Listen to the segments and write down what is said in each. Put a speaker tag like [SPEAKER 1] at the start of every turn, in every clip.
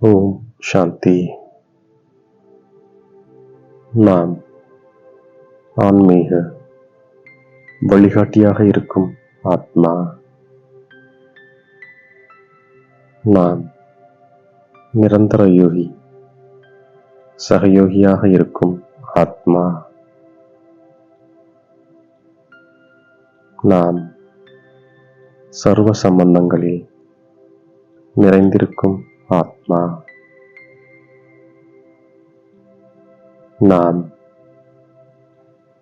[SPEAKER 1] ஓம் சாந்தி. நாம் ஆன்மீக வழிகாட்டியாக இருக்கும் ஆத்மா நாம் நிரந்தர யோகி சகயோகியாக இருக்கும் ஆத்மா நாம் சர்வ சம்பந்தங்களில் நிறைந்திருக்கும் ஆத்மா. நாம்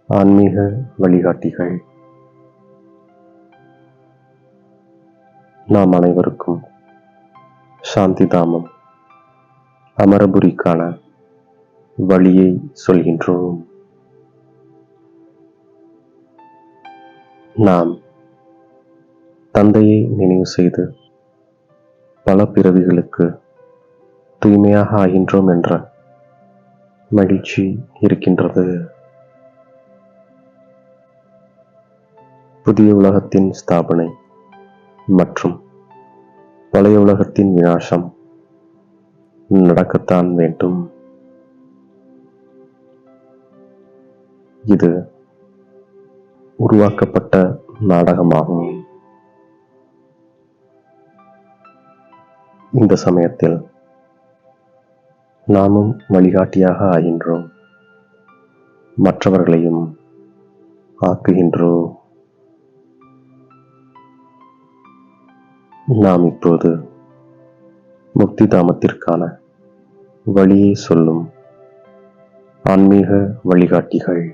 [SPEAKER 1] ஆன்மீக வழிகாட்டிகள். நாம் அனைவருக்கும் சாந்தி தாமம். அமரபுரிக்கான வழியை சொல்கின்றோம். நாம் தந்தையை நினைவு செய்து பல பிறவிகளுக்கு தூய்மையாக ஆகின்றோம் என்ற மகிழ்ச்சி இருக்கின்றது. புதிய உலகத்தின் ஸ்தாபனை மற்றும் பழைய உலகத்தின் விநாசம் நடக்கத்தான் வேண்டும். இது உருவாக்கப்பட்ட நாடகமாகும். இந்த சமயத்தில் நாமும் வழிகாட்டியாக ஆகின்றோம். மற்றவர்களையும் ஆக்குகின்றோம் நாம் இப்போது முக்தி தாமத்திற்கான வழியை சொல்லும் ஆன்மீக வழிகாட்டிகள்.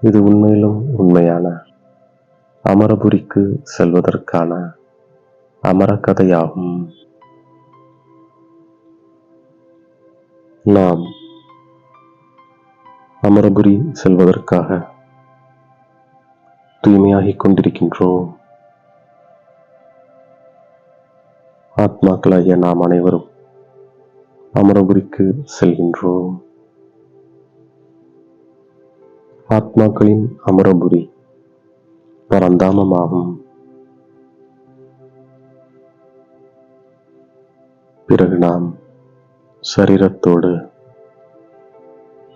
[SPEAKER 1] இது உண்மையிலும் உண்மையான அமரபுரிக்கு செல்வதற்கான அமரக்கதையாகும் நாம் அமரபுரி செல்வதற்காக தூய்மையாகிக் கொண்டிருக்கின்றோம். ஆத்மாக்களாகிய நாம் அனைவரும் அமரபுரிக்கு செல்கின்றோம். ஆத்மாக்களின் அமரபுரி பரந்தாமமாகும் பிறகு நாம் சரீரத்தோடு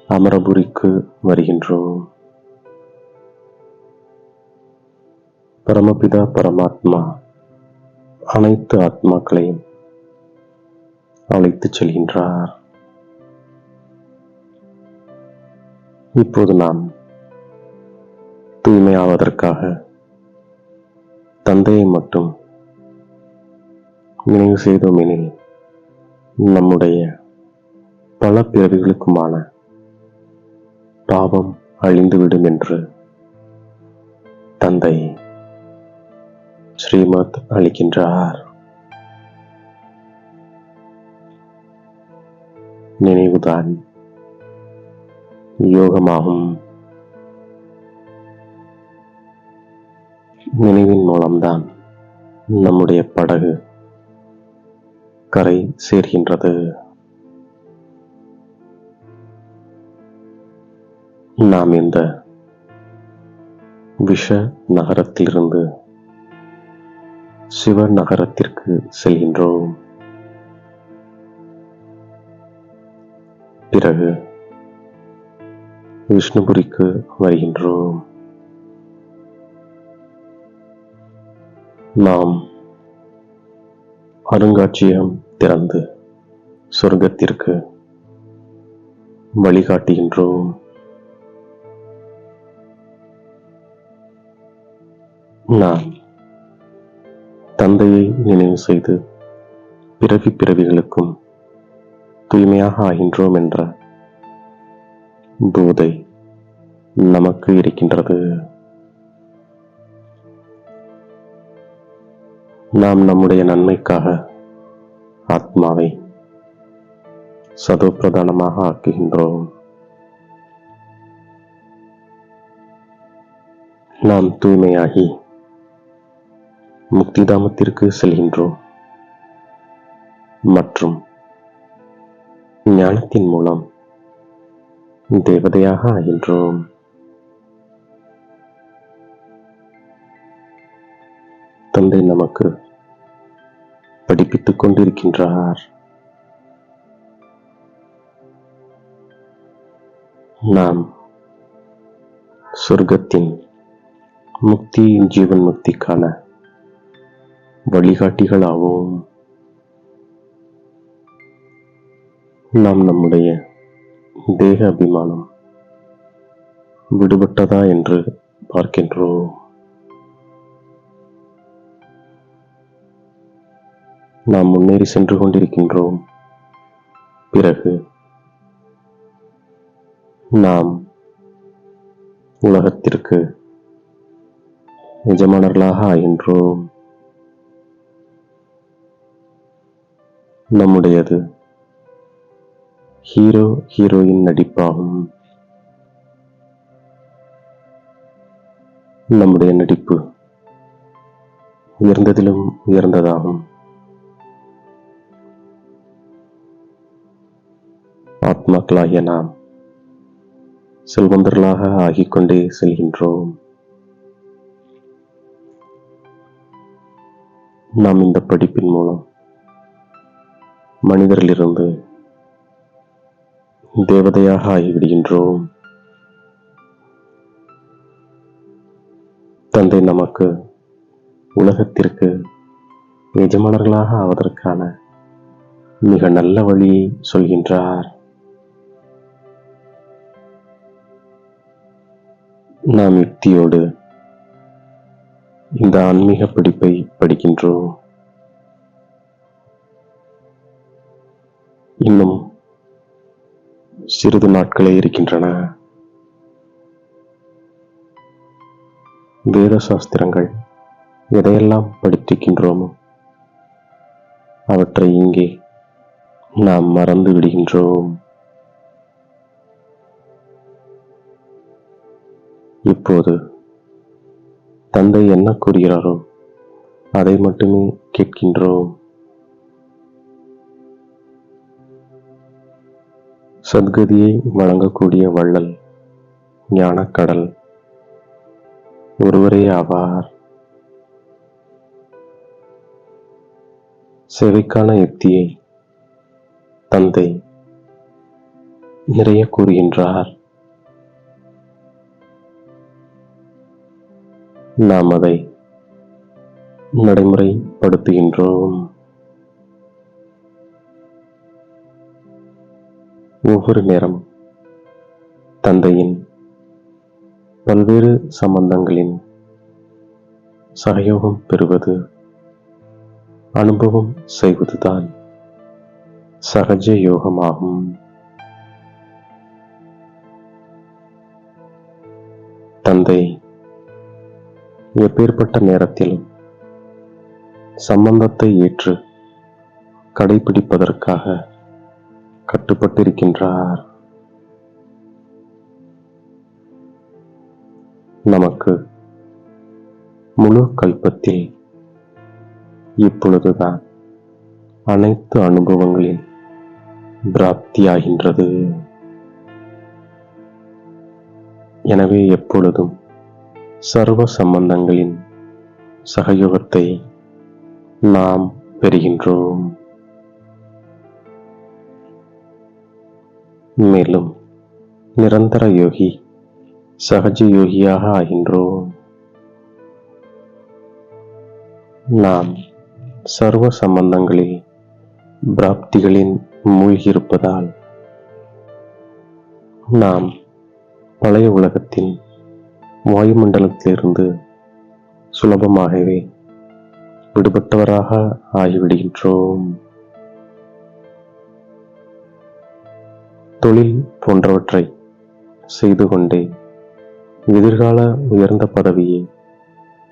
[SPEAKER 1] அமரபுரிக்கு வருகின்றோம். பரமபிதா பரமாத்மா அனைத்து ஆத்மாக்களையும் அழைத்துச் செல்கின்றார். இப்போது நாம் தூய்மையாவதற்காக தந்தையை மட்டும் நினைவு செய்தோம் எனில் நம்முடைய பல பிறவிகளுக்குமான பாவம் அழிந்துவிடும் என்று தந்தை ஸ்ரீமத் அளிக்கின்றார். நினைவுதான் யோகமாகும். நினைவின் மூலம்தான் நம்முடைய படகு கரை சேர்கின்றது. நாம் இந்த விஷ நகரத்திலிருந்து சிவ நகரத்திற்கு செல்கின்றோம். பிறகு விஷ்ணுபுரிக்கு வருகின்றோம். நாம் அருங்காட்சியகம் திறந்து சொர்க்கத்திற்கு வழிகாட்டுகின்றோம். நாம் தந்தையை நினைவு செய்து பிறவி பிறவிகளுக்கும் தூய்மையாக ஆகின்றோம் என்ற போதை நமக்கு இருக்கின்றது. நாம் நம்முடைய நன்மைக்காக ஆத்மாவை சதுப்பிரதானமாக ஆக்குகின்றோம். நாம் தூய்மையாகி முக்திதாமத்திற்கு செல்கின்றோம். மற்றும் ஞானத்தின் மூலம் தேவதையாக ஆகின்றோம். தந்தை நமக்கு படிப்பித்துக் கொண்டிருக்கின்றார். நாம் சொர்க்கத்தின் முக்தி ஜீவன் முக்திக்கான வழிகாட்டிகளாகவும் நாம் நம்முடைய தேக அபிமானம் விடுபட்டதா என்று பார்க்கின்றோம். நாம் முன்னேறி சென்று கொண்டிருக்கின்றோம். பிறகு நாம் உலகத்திற்கு எஜமானர்களாக ஆகின்றோம். நம்முடையது ஹீரோ ஹீரோயின் நடிப்பாகும். நம்முடைய நடிப்பு உயர்ந்ததிலும் உயர்ந்ததாகும். மக்களாகிய நாம் செல்வந்தர்களாக ஆகிக்கொண்டே செல்கின்றோம். நாம் இந்த படிப்பின் மூலம் மனிதரிலிருந்து தேவதையாக ஆகிவிடுகின்றோம். தந்தை நமக்கு உலகத்திற்கு எஜமானர்களாக ஆவதற்கான மிக நல்ல வழியை சொல்கின்றார். நாம் யுக்தியோடு இந்த ஆன்மீக படிப்பை படிக்கின்றோம். இன்னும் சிறிது நாட்களே இருக்கின்றன. வேத சாஸ்திரங்கள் எதையெல்லாம் படித்திருக்கின்றோமோ அவற்றை இங்கே நாம் மறந்து விடுகின்றோம். இப்போது தந்தை என்ன கூறுகிறாரோ அதை மட்டுமே கேட்கின்றோம். சத்கதியை வழங்கக்கூடிய வள்ளல் ஞானக்கடல் ஒருவரே ஆவார். சேவைக்கான யுக்தியை தந்தை நிறைய கூறுகின்றார். நாம் அதை நடைமுறைப்படுத்துகின்றோம். ஒவ்வொரு நேரம் தந்தையின் பல்வேறு சம்பந்தங்களின் சகயோகம் பெறுவது அனுபவம் செய்வதுதான் சகஜ யோகமாகும். தந்தை எப்பேற்பட்ட நேரத்திலும் சம்பந்தத்தை ஏற்று கடைபிடிப்பதற்காக கட்டுப்பட்டிருக்கின்றார்? நமக்கு முழு கல்பத்தில் இப்பொழுதுதான் அனைத்து அனுபவங்களின் பிராப்தியாகின்றது. எனவே எப்பொழுதும் சர்வ சம்பந்தங்களின் சகயோகத்தை நாம் பெறுகின்றோம். மேலும் நிரந்தர யோகி சகஜ யோகியாக ஆகின்றோம். நாம் சர்வ சம்பந்தங்களில் பிராப்திகளின் மூழ்கியிருப்பதால் நாம் பழைய உலகத்தின் வாயுமண்டலத்திலிருந்து சுலபமாகவே விடுபட்டவராக ஆகிவிடுகின்றோம். தொழில் போன்றவற்றை செய்து கொண்டே எதிர்கால உயர்ந்த பதவியை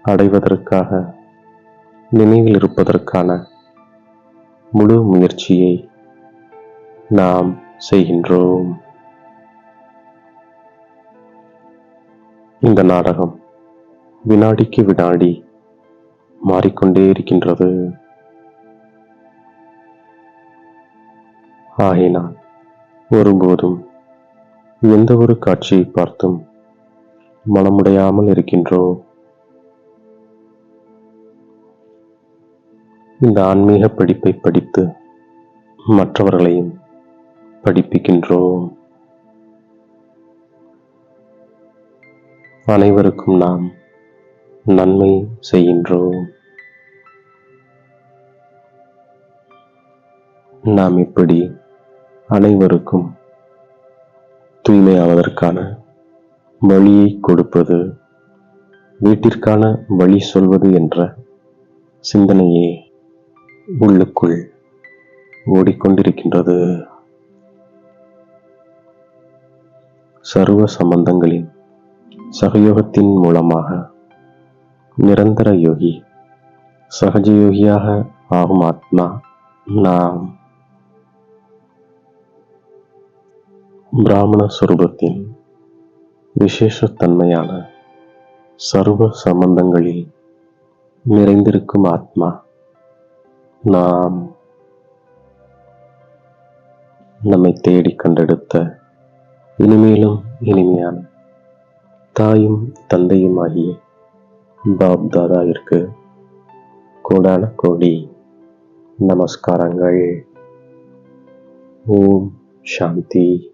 [SPEAKER 1] அடைவதற்காக நினைவில் இருப்பதற்கான முழு முயற்சியை நாம் செய்கின்றோம். இந்த நாடகம் வினாடிக்கு வினாடி மாறிக்கொண்டே இருக்கின்றது. ஆகினால் ஒருபோதும் எந்த ஒரு காட்சியை பார்த்தும் மனமுடையாமல் இருக்கின்றோ? இந்த ஆன்மீக படிப்பை படித்து மற்றவர்களையும் படிப்பிக்கின்றோம். அனைவருக்கும் நாம் நன்மை செய்கின்றோம். நாம் இப்படி அனைவருக்கும் தூய்மையாவதற்கான வழியை கொடுப்பது வீட்டிற்கான வழி சொல்வது என்ற சிந்தனையே உள்ளுக்குள் ஓடிக்கொண்டிருக்கின்றது. சர்வ சம்பந்தங்களின் சகயோகத்தின் மூலமாக நிரந்தர யோகி சகஜ யோகியாக ஆகும் ஆத்மா நாம். பிராமண சுரூபத்தின் விசேஷத்தன்மையான சர்வ சம்பந்தங்களில் நிறைந்திருக்கும் ஆத்மா நாம். நம்மை தேடி கண்டெடுத்த இனிமேலும் இனிமையான தாயும் தந்தையும் ஆகிய பாப் தாதாவிற்கு கோடான கோடி நமஸ்காரங்கள். ஓம் சாந்தி.